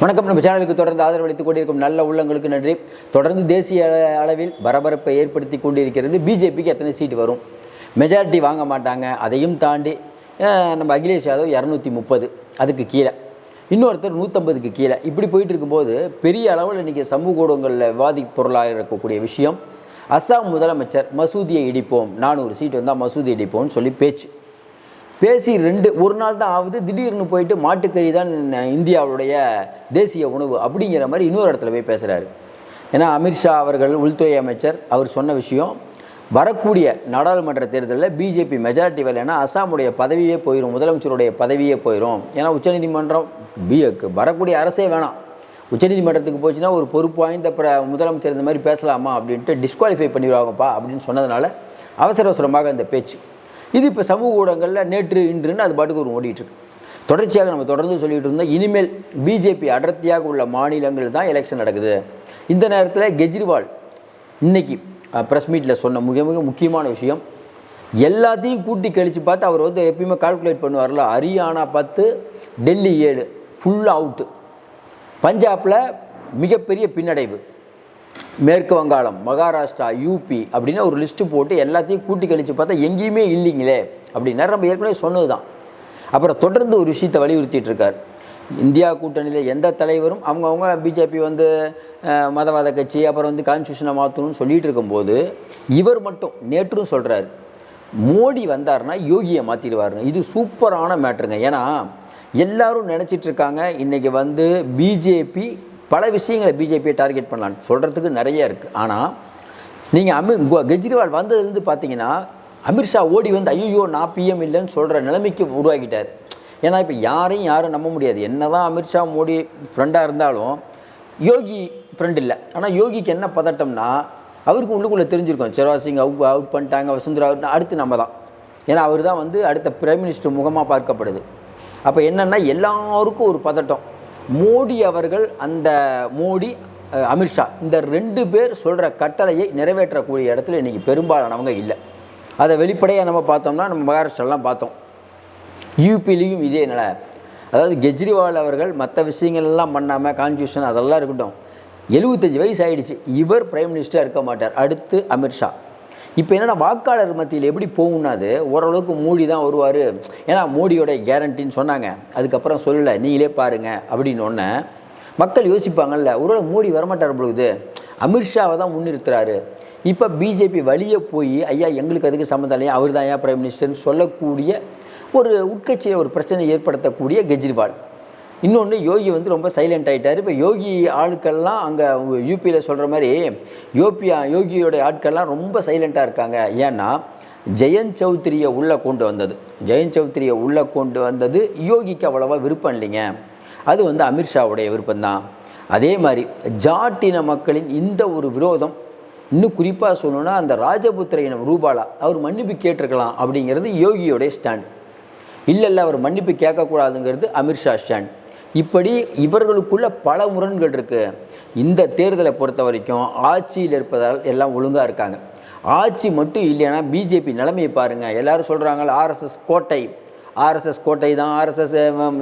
வணக்கம். நம்ம சேனலுக்கு தொடர்ந்து ஆதரவளித்துக் கொண்டிருக்கும் நல்ல உள்ளங்களுக்கு நன்றி. தொடர்ந்து தேசிய அளவில் பரபரப்பை ஏற்படுத்தி கொண்டிருக்கிறது பிஜேபிக்கு எத்தனை சீட் வரும்? மெஜாரிட்டி வாங்க மாட்டாங்க. அதையும் தாண்டி நம்ம அகிலேஷ் யாதவ் இரநூத்தி முப்பது. அதுக்கு கீழே. இன்னொருத்தர் நூற்றம்பதுக்கு கீழே. இப்படி போயிட்டு இருக்கும்போது பெரிய அளவில் இன்றைக்கி சமூக ஊடகங்களில் விவாதி பொருளாக இருக்கக்கூடிய விஷயம் அஸ்ஸாம் முதலமைச்சர் மசூதியை இடிப்போம். நானூறு சீட் வந்தால் மசூதி இடிப்போம்னு சொல்லி பேச்சு. பேசி ரெண்டு ஒரு நாள் தான் ஆகுது. திடீர்னு போயிட்டு மாட்டுக்கறி தான் இந்தியாவுடைய தேசிய உணவு அப்படிங்கிற மாதிரி இன்னொரு இடத்துல போய் பேசுகிறாரு ஏன்னா அமித்ஷா அவர்கள் உள்துறை அமைச்சர் அவர் சொன்ன விஷயம் வரக்கூடிய நாடாளுமன்ற தேர்தலில் பிஜேபி மெஜாரிட்டி வரலைன்னா அஸ்ஸாமுடைய பதவியே போயிடும் முதலமைச்சருடைய பதவியே போயிடும் ஏன்னா உச்சநீதிமன்றம் பி வரக்கூடிய அரசே வேணாம். உச்சநீதிமன்றத்துக்கு போச்சுன்னா ஒரு பொறுப்பு வாய்ந்த பிர முதலமைச்சர் இந்த மாதிரி பேசலாமா அப்படின்ட்டு டிஸ்குவாலிஃபை பண்ணிடுவாங்கப்பா அப்படின்னு சொன்னதுனால அவசர அவசரமாக இந்த பேச்சு இது இப்போ சமூக ஊடகங்களில் நேற்று இன்றுன்னு அது பாட்டுக்கு ஒரு ஓடிட்டு இருக்கு தொடர்ச்சியாக நம்ம தொடர்ந்து சொல்லிட்டு இருந்தோம் இனிமேல் பிஜேபி அடர்த்தியாக உள்ள மாநிலங்கள் தான் எலெக்ஷன் நடக்குது. இந்த நேரத்தில் கெஜ்ரிவால் இன்னைக்கு ப்ரெஸ் மீட்டில் சொன்ன மிக மிக முக்கியமான விஷயம் எல்லாத்தையும் கூட்டி கழித்து பார்த்து அவர் வந்து எப்பயுமே கால்குலேட் பண்ணுவார்ல ஹரியானா பத்து டெல்லி ஏழு ஃபுல் அவுட்டு பஞ்சாபில் மிகப்பெரிய பின்னடைவு. மேற்கு வங்காளம் மகாராஷ்டிரா யூபி அப்படின்னு ஒரு லிஸ்ட்டு போட்டு எல்லாத்தையும் கூட்டி கழித்து பார்த்தா எங்கேயுமே இல்லைங்களே அப்படின்னா நம்ம ஏற்கனவே சொன்னது தான் அப்புறம் தொடர்ந்து ஒரு விஷயத்தை வலியுறுத்திட்டு இருக்கார். இந்தியா கூட்டணியில் எந்த தலைவரும் அவங்கவுங்க பிஜேபி வந்து மதவாத கட்சி அப்புறம் வந்து கான்ஸ்டியூஷனை மாற்றணும்னு சொல்லிட்டு இருக்கும்போது இவர் மட்டும் நேற்றும் சொல்கிறார் மோடி வந்தார்னா யோகியை மாற்றிடுவாருன்னு இது சூப்பரான மேட்ருங்க ஏன்னா எல்லாரும் நினச்சிட்டு இருக்காங்க இன்றைக்கி வந்து பிஜேபி பல விஷயங்களை பிஜேபியை டார்கெட் பண்ணலாம் சொல்கிறதுக்கு நிறைய இருக்குது ஆனால் நீங்கள் அமி கெஜ்ரிவால் வந்ததுலேருந்து பார்த்தீங்கன்னா அமித்ஷா ஓடி வந்து ஐயோ நான் பிஎம் இல்லைன்னு சொல்கிற நிலைமைக்கு உருவாக்கிட்டார். ஏன்னா இப்போ யாரையும் யாரும் நம்ப முடியாது. என்னதான் அமித்ஷா மோடி ஃப்ரெண்டாக இருந்தாலும் யோகி ஃப்ரெண்ட் இல்லை. ஆனால் யோகிக்கு என்ன பதட்டம்னா அவருக்கு உள்ளுக்குள்ளே தெரிஞ்சிருக்கோம். சிவராஜ் சிங் அவுட் அவுட் பண்ணிட்டாங்க வசுந்தரா out அடுத்து நம்ம தான். ஏன்னா அவர் தான் வந்து அடுத்த பிரைம் மினிஸ்டர் முகமாக பார்க்கப்படுது. அப்போ என்னென்னா எல்லாருக்கும் ஒரு பதட்டம். மோடி அவர்கள் அந்த மோடி அமித்ஷா இந்த ரெண்டு பேர் சொல்கிற கட்டளையை நிறைவேற்றக்கூடிய இடத்துல இன்றைக்கி பெரும்பாலானவங்க இல்லை. அதை வெளிப்படையாக நம்ம பார்த்தோம்னா நம்ம மகாராஷ்டிராலாம் பார்த்தோம். யூபிலையும் இதே நிலை. அதாவது கெஜ்ரிவால் அவர்கள் மற்ற விஷயங்கள்லாம் பண்ணாமல் கான்ஸ்டியூஷன் அதெல்லாம் இருக்கட்டும். எழுபத்தஞ்சி வயசு ஆகிடுச்சு இவர் பிரைம் மினிஸ்டராக இருக்க மாட்டார். அடுத்து அமித்ஷா இப்போ என்னென்னா வாக்காளர் மத்தியில் எப்படி போகும்னா அது ஓரளவுக்கு மோடி தான் வருவார். ஏன்னா மோடியோட கேரண்டின்னு சொன்னாங்க. அதுக்கப்புறம் சொல்லலை நீங்களே பாருங்கள் அப்படின்னு ஒன்று மக்கள் யோசிப்பாங்கல்ல ஒருவேளை மோடி வரமாட்டார் பொழுது அமித்ஷாவை தான் முன்னிறுத்துறாரு. இப்போ பிஜேபி வழியே போய் ஐயா எங்களுக்கு அதுக்கு சம்மந்தம் இல்லையா? அவர் தான் ஐயா பிரைம் மினிஸ்டர்னு சொல்லக்கூடிய ஒரு உட்கட்சியை ஒரு பிரச்சனை ஏற்படுத்தக்கூடிய கெஜ்ரிவால். இன்னொன்று யோகி வந்து ரொம்ப சைலண்ட் ஆகிட்டார் இப்போ யோகி ஆட்கள்லாம் அங்கே யூபியில் சொல்கிற மாதிரி யோபியா யோகியோடைய ஆட்கள்லாம் ரொம்ப சைலண்ட்டாக இருக்காங்க. ஏன்னா ஜெயந்த் சௌத்ரியை உள்ளே கொண்டு வந்தது. ஜெயந்த் சௌத்ரியை உள்ளே கொண்டு வந்தது யோகிக்கு அவ்வளோவா விருப்பம் இல்லைங்க. அது வந்து அமித்ஷாவுடைய விருப்பம்தான். அதே மாதிரி ஜாட்டின மக்களின் இந்த ஒரு விரோதம் இன்னும் குறிப்பாக சொல்லணும்னா அந்த ராஜபுத்திர இனம் ரூபாலா அவர் மன்னிப்பு கேட்டிருக்கலாம் அப்படிங்கிறது யோகியோடைய ஸ்டாண்ட் இல்லை இல்லை அவர் மன்னிப்பு கேட்கக்கூடாதுங்கிறது அமித்ஷா ஸ்டாண்ட் இப்படி இவர்களுக்குள்ள பல முரண்கள் இருக்குது இந்த தேர்தலை பொறுத்த வரைக்கும் ஆட்சியில் இருப்பதால் எல்லாம் ஒழுங்காக இருக்காங்க. ஆட்சி மட்டும் இல்லைன்னா பிஜேபி நிலைமையை பாருங்கள் எல்லாரும் சொல்கிறாங்கள ஆர்எஸ்எஸ் கோட்டை. ஆர்எஸ்எஸ் கோட்டை தான் ஆர்எஸ்எஸ்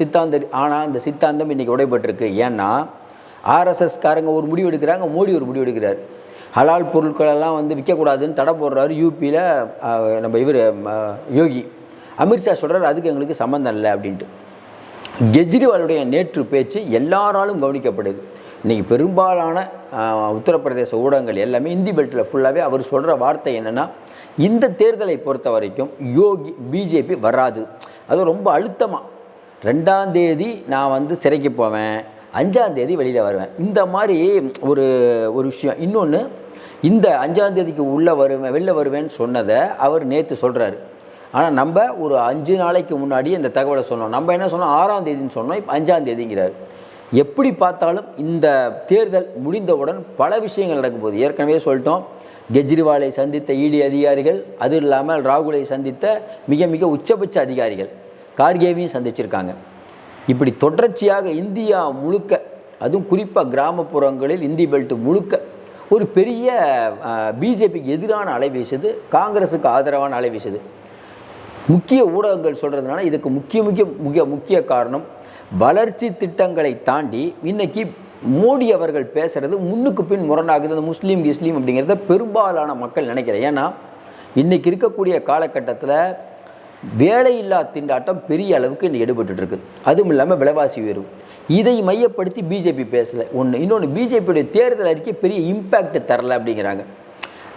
சித்தாந்தம் ஆனால் அந்த சித்தாந்தம் இன்றைக்கி உடைபட்டிருக்கு. ஏன்னா ஆர்எஸ்எஸ்காரங்க ஒரு முடிவு எடுக்கிறாங்க மோடி ஒரு முடிவு எடுக்கிறார். ஹலால் பொருட்களெல்லாம் வந்து விற்கக்கூடாதுன்னு தடை போடுறாரு யூபியில் நம்ம இவர் யோகி. அமித்ஷா சொல்கிறார் அதுக்கு எங்களுக்கு சம்மந்தம் இல்லை அப்படின்ட்டு. கெஜ்ரிவாலுடைய நேற்று பேச்சு எல்லாராலும் கவனிக்கப்படுது. இன்றைக்கி பெரும்பாலான உத்தரப்பிரதேச ஊடகங்கள் எல்லாமே இந்தி பெல்ட்டில் ஃபுல்லாகவே அவர் சொல்கிற வார்த்தை என்னென்னா இந்த தேர்தலை பொறுத்த வரைக்கும் யோகி பிஜேபி வராது. அது ரொம்ப அழுத்தமாக ரெண்டாம் தேதி நான் வந்து சிறைக்கு போவேன் அஞ்சாம் தேதி வெளியில் வருவேன். இந்த மாதிரி ஒரு ஒரு விஷயம். இன்னொன்று இந்த அஞ்சாம் தேதிக்கு உள்ளே வருவேன் வெளில வருவேன்னு சொன்னதை அவர் நேற்று சொல்கிறாரு ஆனால் நம்ம ஒரு அஞ்சு நாளைக்கு முன்னாடி இந்த தகவலை சொன்னோம். நம்ம என்ன சொன்னோம்? ஆறாம் தேதின்னு சொன்னோம். இப்போ அஞ்சாம் தேதிங்கிறார். எப்படி பார்த்தாலும் இந்த தேர்தல் முடிந்தவுடன் பல விஷயங்கள் நடக்கும் போது ஏற்கனவே சொல்லிட்டோம். கெஜ்ரிவாலை சந்தித்த இடி அதிகாரிகள் அது இல்லாமல் ராகுலை சந்தித்த மிக மிக உச்சபட்ச அதிகாரிகள் கார்கேவையும் சந்திச்சிருக்காங்க. இப்படி தொடர்ச்சியாக இந்தியா முழுக்க அதுவும் குறிப்பாக கிராமப்புறங்களில் இந்தி பெல்ட் முழுக்க ஒரு பெரிய பிஜேபிக்கு எதிரான அலை வீசுது காங்கிரஸுக்கு ஆதரவான அலை வீசுது முக்கிய ஊடகங்கள் சொல்கிறதுனால இதுக்கு முக்கிய முக்கிய முக்கிய முக்கிய காரணம் வளர்ச்சி திட்டங்களை தாண்டி இன்னைக்கு மோடி அவர்கள் பேசுகிறது முன்னுக்கு பின் முரணாகுது. அந்த முஸ்லீம் கிஸ்லீம் அப்படிங்கிறத பெரும்பாலான மக்கள் நினைக்கிறேன் ஏன்னா இன்னைக்கு இருக்கக்கூடிய காலகட்டத்தில் வேலையில்லா திண்டாட்டம் பெரிய அளவுக்கு இந்த எடுபட்டு அதுவும் இல்லாமல் விலைவாசி உயர்வு. இதை மையப்படுத்தி பிஜேபி பேசலை. ஒன்று இன்னொன்று பிஜேபியுடைய தேர்தல் அறிக்கை பெரிய இம்பேக்ட் தரல அப்படிங்கிறாங்க.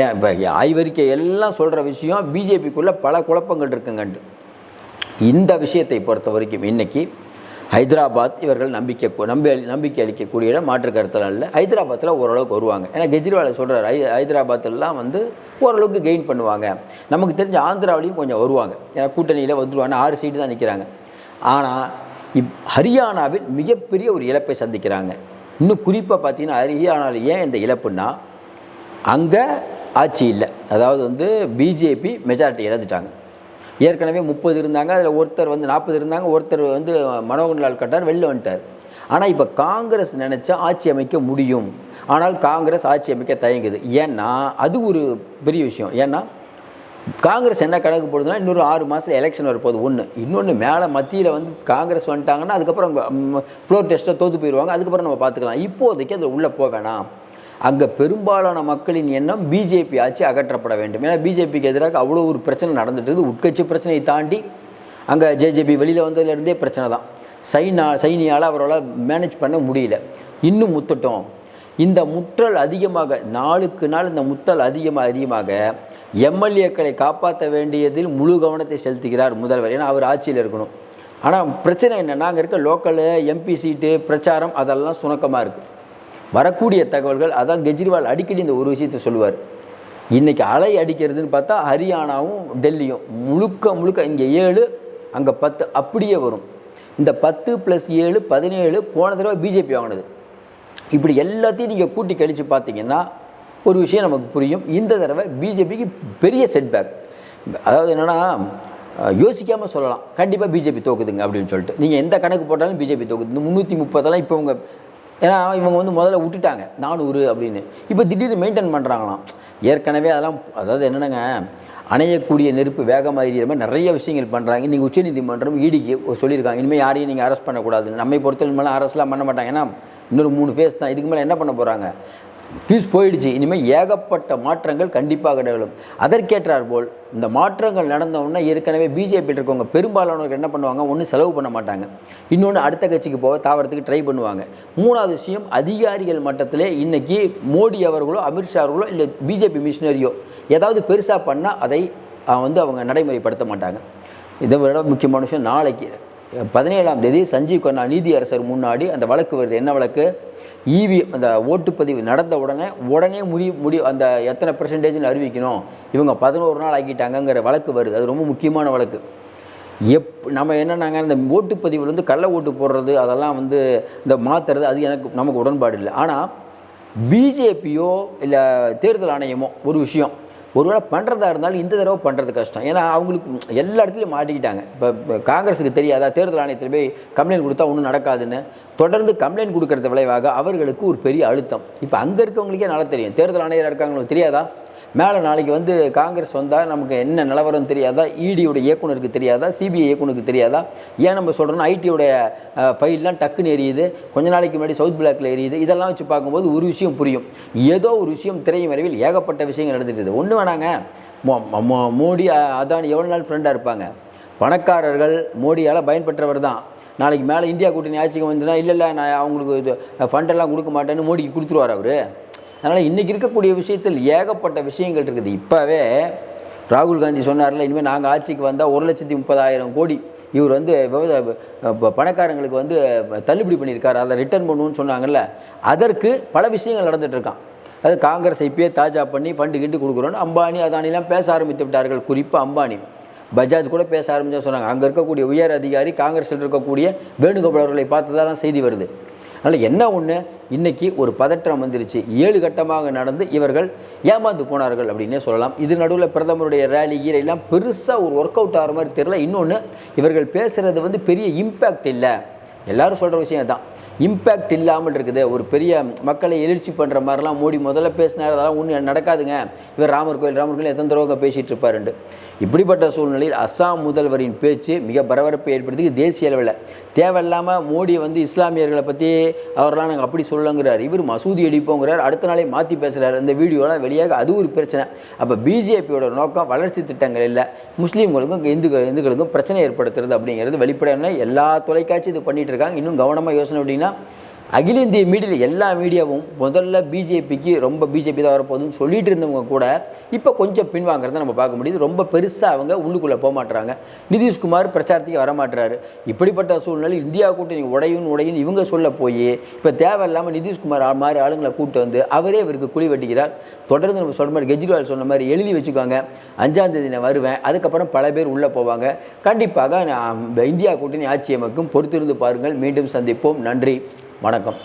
ஏன் இப்போ ஆய்வறிக்கை எல்லாம் சொல்கிற விஷயம் பிஜேபிக்குள்ளே பல குழப்பங்கள் இருக்குங்கண்டு. இந்த விஷயத்தை பொறுத்த வரைக்கும் இன்னைக்கு ஹைதராபாத் இவர்கள் நம்பிக்கை நம்பி நம்பிக்கை அளிக்கக்கூடிய இடம் மாற்று கருத்தெல்லாம் இல்லை. ஹைதராபாத்தில் ஓரளவுக்கு வருவாங்க. ஏன்னா கெஜ்ரிவாலை சொல்கிறார் ஹை ஹைதராபாத்லாம் வந்து ஓரளவுக்கு கெயின் பண்ணுவாங்க. நமக்கு தெரிஞ்ச ஆந்திராவிலையும் கொஞ்சம் வருவாங்க. ஏன்னா கூட்டணியில் வந்துருவாங்க ஆறு சீட்டு தான் நிற்கிறாங்க ஆனால் இப் ஹரியானாவில் மிகப்பெரிய ஒரு இழப்பை சந்திக்கிறாங்க. இன்னும் குறிப்பாக பார்த்தீங்கன்னா ஹரியானாவில் ஏன் இந்த இழப்புன்னா அங்கே ஆட்சி இல்லை. அதாவது வந்து பிஜேபி மெஜாரிட்டி இழந்துட்டாங்க. ஏற்கனவே முப்பது இருந்தாங்க அதில் ஒருத்தர் வந்து நாற்பது இருந்தாங்க ஒருத்தர் வந்து மனோகர்லால் கட்டார் வெளில வந்துட்டார். ஆனால் இப்போ காங்கிரஸ் நினச்சா ஆட்சி அமைக்க முடியும். ஆனால் காங்கிரஸ் ஆட்சி அமைக்க தயங்குது. ஏன்னா அது ஒரு பெரிய விஷயம். ஏன்னா காங்கிரஸ் என்ன கணக்கு போடுதுன்னா இன்னொரு ஆறு மாதத்தில் எலெக்ஷன் வரப்போகுது. ஒன்று இன்னொன்று மேலே மத்தியில் வந்து காங்கிரஸ் வந்துட்டாங்கன்னா அதுக்கப்புறம் ஃப்ளோர் டெஸ்ட்டை தோற்று போயிடுவாங்க. அதுக்கப்புறம் நம்ம பார்த்துக்கலாம் இப்போதைக்கு அது உள்ளே போக வேணாம். அங்கே பெரும்பாலான மக்களின் எண்ணம் பிஜேபி ஆட்சி அகற்றப்பட வேண்டும். ஏன்னா பிஜேபிக்கு எதிராக அவ்வளோ ஒரு பிரச்சனை நடந்துட்டு இருக்குது. உட்கட்சி பிரச்சனையை தாண்டி அங்கே ஜேஜேபி வெளியில் வந்ததுலேருந்தே பிரச்சனை தான். சைனா சைனியால் அவரால் மேனேஜ் பண்ண முடியல. இன்னும் முத்தட்டும். இந்த முற்றல் அதிகமாக நாளுக்கு நாள் இந்த முத்தல் அதிகமாக அதிகமாக எம்எல்ஏக்களை காப்பாற்ற வேண்டியதில் முழு கவனத்தை செலுத்துகிறார் முதல்வர். ஏன்னா அவர் ஆட்சியில் இருக்கணும். ஆனால் பிரச்சனை என்னென்னா அங்கே இருக்க லோக்கலு எம்பி சீட்டு பிரச்சாரம் அதெல்லாம் சுணக்கமாக இருக்குது வரக்கூடிய தகவல்கள் அதான் கெஜ்ரிவால் அடிக்கடி இந்த ஒரு விஷயத்தை சொல்லுவார். இன்றைக்கி அலை அடிக்கிறதுன்னு பார்த்தா ஹரியானாவும் டெல்லியும் முழுக்க முழுக்க இங்கே ஏழு அங்கே பத்து அப்படியே வரும். இந்த பத்து ப்ளஸ் ஏழு பதினேழு போன தடவை பிஜேபி வாங்கினது. இப்படி எல்லாத்தையும் நீங்கள் கூட்டி கழித்து பார்த்தீங்கன்னா ஒரு விஷயம் நமக்கு புரியும். இந்த தடவை பிஜேபிக்கு பெரிய செட்பேக் அதாவது என்னென்னா யோசிக்காமல் சொல்லலாம். கண்டிப்பாக பிஜேபி தோக்குதுங்க அப்படின்னு சொல்லிட்டு. நீங்கள் எந்த கணக்கு போட்டாலும் பிஜேபி தோக்குது. இந்த முந்நூற்றி முப்பதெல்லாம் இப்போ உங்கள் ஏன்னா இவங்க வந்து முதல்ல விட்டுட்டாங்க. நானூறு அப்படின்னு. இப்போ திடீர்னு மெயின்டைன் பண்ணுறாங்களாம் ஏற்கனவே அதெல்லாம் அதாவது என்னென்னங்க அணையக்கூடிய நெருப்பு வேகமாக எரியிற மாதிரி நிறைய விஷயங்கள் பண்ணுறாங்க நீங்கள் உச்சநீதிமன்றம் ஈடிக்கு சொல்லியிருக்காங்க. இனிமேல் யாரையும் நீங்கள் அரெஸ்ட் பண்ணக்கூடாது நம்மை பொறுத்தவரை மேலே அரெஸ்ட்லாம் பண்ண மாட்டாங்க. ஏன்னா இன்னொரு மூணு ஃபேஸ் தான். இதுக்கு மேலே என்ன பண்ண போகிறாங்க ஃபீஸ் போயிடுச்சு. இனிமேல் ஏகப்பட்ட மாற்றங்கள் கண்டிப்பாக நிகழும். அதற்கேற்றார் போல் இந்த மாற்றங்கள் நடந்தவுடனே ஏற்கனவே பிஜேபி இருக்கவங்க பெரும்பாலானவர்கள் என்ன பண்ணுவாங்க? ஒன்று செலவு பண்ண மாட்டாங்க. இன்னொன்று அடுத்த கட்சிக்கு போக தாவரத்துக்கு ட்ரை பண்ணுவாங்க. மூணாவது விஷயம் அதிகாரிகள் மட்டத்தில் இன்னைக்கு மோடி அவர்களோ அமித்ஷா அவர்களோ இல்லை பிஜேபி மிஷினரியோ ஏதாவது பெருசாக பண்ணால் அதை வந்து அவங்க நடைமுறைப்படுத்த மாட்டாங்க. இதை விட முக்கியமான விஷயம் நாளைக்கு பதினேழாம் தேதி சஞ்சீவ் கண்ணா நீதியரசர் முன்னாடி அந்த வழக்கு வருது. என்ன வழக்கு? ஈவி அந்த ஓட்டுப்பதிவு நடந்த உடனே உடனே முடி முடி அந்த எத்தனை பெர்சன்டேஜ்னு அறிவிக்கணும். இவங்க பதினோரு நாள் ஆக்கிட்டாங்கங்கிற வழக்கு வருது. அது ரொம்ப முக்கியமான வழக்கு. எப் நம்ம என்னன்னாங்க இந்த ஓட்டுப்பதிவில் வந்து கள்ள ஓட்டு போடுறது அதெல்லாம் வந்து இந்த மாற்றுறது அது எனக்கு நமக்கு உடன்பாடு இல்லை. ஆனால் பிஜேபியோ இல்லை தேர்தல் ஆணையமோ ஒரு விஷயம். ஒருவேளை பண்ணுறதா இருந்தாலும் இந்த தடவை பண்ணுறது கஷ்டம். ஏன்னா அவங்களுக்கு எல்லா இடத்துலையும் மாட்டிக்கிட்டாங்க. இப்போ காங்கிரஸுக்கு தெரியாதா? தேர்தல் ஆணையத்தில் போய் கம்ப்ளைண்ட் கொடுத்தா ஒன்றும் நடக்காதுன்னு. தொடர்ந்து கம்ப்ளைண்ட் கொடுக்கறது விளைவாக அவர்களுக்கு ஒரு பெரிய அழுத்தம். இப்போ அங்கே இருக்கவங்களுக்கே நல்லா தெரியும். தேர்தல் ஆணையராக இருக்காங்களுக்கு தெரியாதா? மேலே நாளைக்கு வந்து காங்கிரஸ் வந்தால் நமக்கு என்ன நிலவரம் தெரியாதா? இடியோட இயக்குனருக்கு தெரியாதா? சிபிஐ இயக்குனருக்கு தெரியாதா? ஏன் நம்ம சொல்கிறோன்னா ஐடியோடைய ஃபைல்லாம் டக்குன்னு எரியுது. கொஞ்ச நாளைக்கு முன்னாடி சவுத் பிளாக்ல எரியுது. இதெல்லாம் வச்சு பார்க்கும்போது ஒரு விஷயம் புரியும். ஏதோ ஒரு விஷயம் திரையும் வரைவில் ஏகப்பட்ட விஷயங்கள் நடந்துட்டு இருக்குது. ஒன்று வேணாங்க. மோ- மோ- மோடி அதான் அதானி எவ்வளோ நாள் ஃப்ரெண்டாக இருப்பாங்க? பணக்காரர்கள் மோடியால் பயன்பெற்றவர் தான். நாளைக்கு மேலே இந்தியா கூட்டணி ஆட்சிக்கு வந்துன்னா இல்லை இல்லை நான் அவங்களுக்கு இது ஃபண்டெல்லாம் கொடுக்க மாட்டேன்னு மோடிக்கு கொடுத்துருவார் அவர். அதனால் இன்றைக்கி இருக்கக்கூடிய விஷயத்தில் ஏகப்பட்ட விஷயங்கள் இருக்குது. இப்போவே ராகுல் காந்தி சொன்னார்ல இனிமேல் நாங்கள் ஆட்சிக்கு வந்தால் ஒரு லட்சத்தி முப்பதாயிரம் கோடி இவர் வந்து விவசாய பணக்காரங்களுக்கு வந்து தள்ளுபடி பண்ணியிருக்காரு. அதை ரிட்டர்ன் பண்ணுன்னு சொன்னாங்கல்ல அதற்கு பல விஷயங்கள் நடந்துகிட்ருக்கான் இருக்கான். அது காங்கிரஸ் இப்பயே தாஜா பண்ணி ஃபண்டு கிண்டு கொடுக்குறோன்னு அம்பானி அதானிலாம் பேச ஆரம்பித்து விட்டார்கள். குறிப்பாக அம்பானி. பஜாஜ் கூட பேச ஆரம்பிச்சா சொன்னாங்க. அங்கே இருக்கக்கூடிய உயர் அதிகாரி காங்கிரஸில் இருக்கக்கூடிய வேணுகோபால் அவர்களை தான் செய்தி வருது. அதனால் என்ன ஒன்று இன்றைக்கி ஒரு பதற்றம் வந்துருச்சு. ஏழு கட்டமாக நடந்து இவர்கள் ஏமாந்து போனார்கள் அப்படின்னே சொல்லலாம். இது நடுவில் பிரதமருடைய ரேலி கீரையெல்லாம் பெருசாக ஒரு ஒர்க் அவுட் ஆகிற மாதிரி தெரியல. இன்னொன்று இவர்கள் பேசுகிறது வந்து பெரிய இம்பேக்ட் இல்லை. எல்லாரும் சொல்கிற விஷயம் தான் இம்பேக்ட் இல்லாமல் இருக்குது. ஒரு பெரிய மக்களை எழுச்சி பண்ணுற மாதிரிலாம் மோடி முதல்ல பேசினார். அதெல்லாம் ஒன்றும் நடக்காதுங்க. இவர் ராமர் கோயில் ராமர் கோயில் எத்தனை தடவை பேசிகிட்டு இருப்பாருண்டு இப்படிப்பட்ட சூழ்நிலையில் அஸ்ஸாம் முதல்வரின் பேச்சு மிக பரபரப்பை ஏற்படுத்தி தேசிய அளவில். தேவையில்லாமல் மோடி வந்து இஸ்லாமியர்களை பற்றி அவரெல்லாம் நாங்கள் அப்படி சொல்லுங்கிறார் இவர் மசூதி அடிப்போங்கிறார். அடுத்த நாளே மாற்றி பேசுகிறார் இந்த வீடியோலாம் வெளியாக அது ஒரு பிரச்சனை. அப்போ பிஜேபியோட நோக்கம் வளர்ச்சி திட்டங்கள் இல்லை. முஸ்லீம்களுக்கும் இந்து இந்துக்களுக்கும் பிரச்சனை ஏற்படுத்துறது அப்படிங்கிறது வெளிப்படையான எல்லா தொலைக்காட்சி இது பண்ணிகிட்டு இருக்காங்க. இன்னும் கவனமாக யோசனை அப்படின்னா அகில இந்திய மீடியாவில் எல்லா மீடியாவும் முதல்ல பிஜேபிக்கு ரொம்ப பிஜேபி தான் வரப்போகுதுன்னு சொல்லிட்டு இருந்தவங்க கூட இப்போ கொஞ்சம் பின்வாங்கிறத நம்ம பார்க்க முடியுது. ரொம்ப பெருசாக அவங்க உள்ளுக்குள்ளே போக மாட்டுறாங்க நிதிஷ்குமார் பிரச்சாரத்துக்கு வரமாட்டுறாரு இப்படிப்பட்ட சூழ்நிலை இந்தியா கூட்டணி உடையும் உடையும் இவங்க சொல்ல போய் இப்போ தேவையில்லாமல் நிதிஷ்குமார் மாதிரி ஆளுங்களை கூப்பிட்டு வந்து அவரே இவருக்கு குழி வெட்டிக்கிறார். தொடர்ந்து நம்ம சொன்ன மாதிரி கெஜ்ரிவால் சொன்ன மாதிரி எழுதி வச்சுக்கோங்க. அஞ்சாம் தேதி நான் வருவேன். அதுக்கப்புறம் பல பேர் உள்ளே போவாங்க. கண்டிப்பாக நான் இந்தியா கூட்டணி ஆட்சி அமைக்கும். பொறுத்திருந்து பாருங்கள். மீண்டும் சந்திப்போம். நன்றி. வணக்கம்.